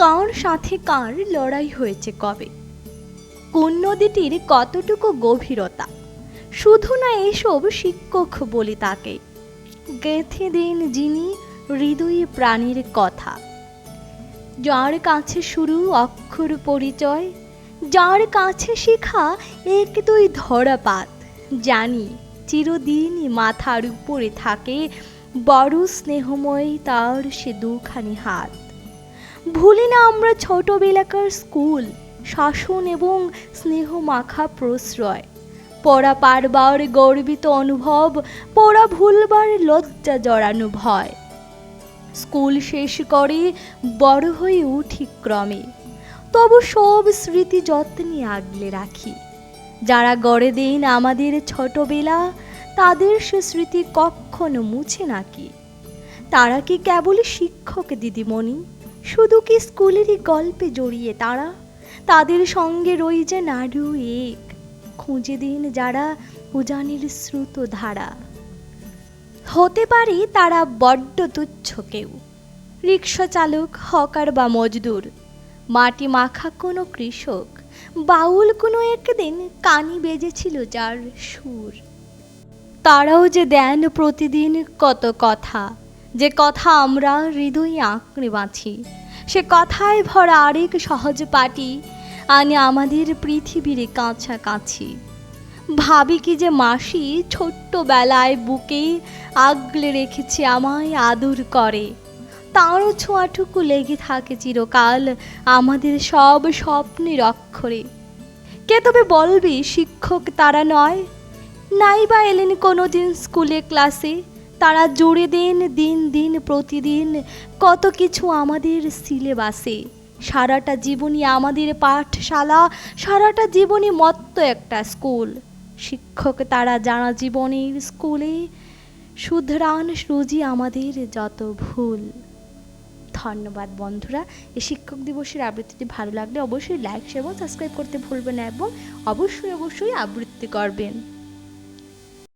কার সাথে কার লড়াই হয়েছে কবে? কোন নদীটির কতটুকু গভীরতা? শুধু না এসব শিক্ষক বলি তাকে, গেঁথে দিন যিনি হৃদয়ে প্রাণীর কথা। যার কাছে শুরু অক্ষর পরিচয়, যার কাছে শিখা এক দুই ধরাপাত, জানি চিরদিনই মাথার উপরে থাকে বড় স্নেহময় তার সে দুখানি হাত। ভুলি না আমরা ছোটবেলাকার স্কুল, শাসন এবং স্নেহ মাখা প্রশ্রয়। পড়া পারবার গর্বিত অনুভব, পড়া ভুলবার লজ্জা জড়ানো ভয়। স্কুল শেষ করে বড় হয়ে উঠি ক্রমে, তবু সব স্মৃতি যত্নে আগলে রাখি। যারা গড়ে দেন আমাদের ছোটবেলা, তাদের সে স্মৃতি কখনো মুছে নাকি? তারা কি কেবলই শিক্ষক, দিদিমণি? শুধু কি স্কুলেরই গল্পে জড়িয়ে তারা? তাদের সঙ্গে রই যে নাড়ু এক। খুঁজে দিন যারা উজানির শ্রুত ধারা হতে পারে তারা বড্ড তুচ্ছ কেউ। রিক্সা চালক, হকার বা মজদুর। মাটি মাখা কোনো কৃষক। বাউল কোনো একদিন কানি বেজেছিল যার সুর। তারাও যে দেন প্রতিদিন কত কথা। যে কথা আমরা হৃদয়ে আঁকড়ে বাঁচি সে কথায় ভরা আরেক সহজ পাটি আনে আমাদের পৃথিবীর কাছাকাছি। ভাবি কি যে মাসি ছোট্টবেলায় বুকে আগলে রেখেছে আমায় আদর করে। তাঁরও ছোঁয়াটুকু লেগে থাকে চিরকাল আমাদের সব স্বপ্নের অক্ষরে। কে তবে বলবি শিক্ষক তারা নয়? নাই বা এলেন কোনো দিন স্কুলে ক্লাসে। তারা জুড়ে দেন দিন দিন, প্রতিদিন। কত কিছু আমাদের সিলেবাসে। সারাটা জীবনই আমাদের পাঠশালা, সারাটা জীবনই মত্ত একটা স্কুল। শিক্ষক তারা জানা জীবনের স্কুলে। শুধরান সুজি আমাদের যত ভুল। ধন্যবাদ বন্ধুরা। এই শিক্ষক দিবসের আবৃত্তিটি ভালো লাগলে অবশ্যই লাইক এবং সাবস্ক্রাইব করতে ভুলবেন না এবং অবশ্যই অবশ্যই আবৃত্তি করবেন।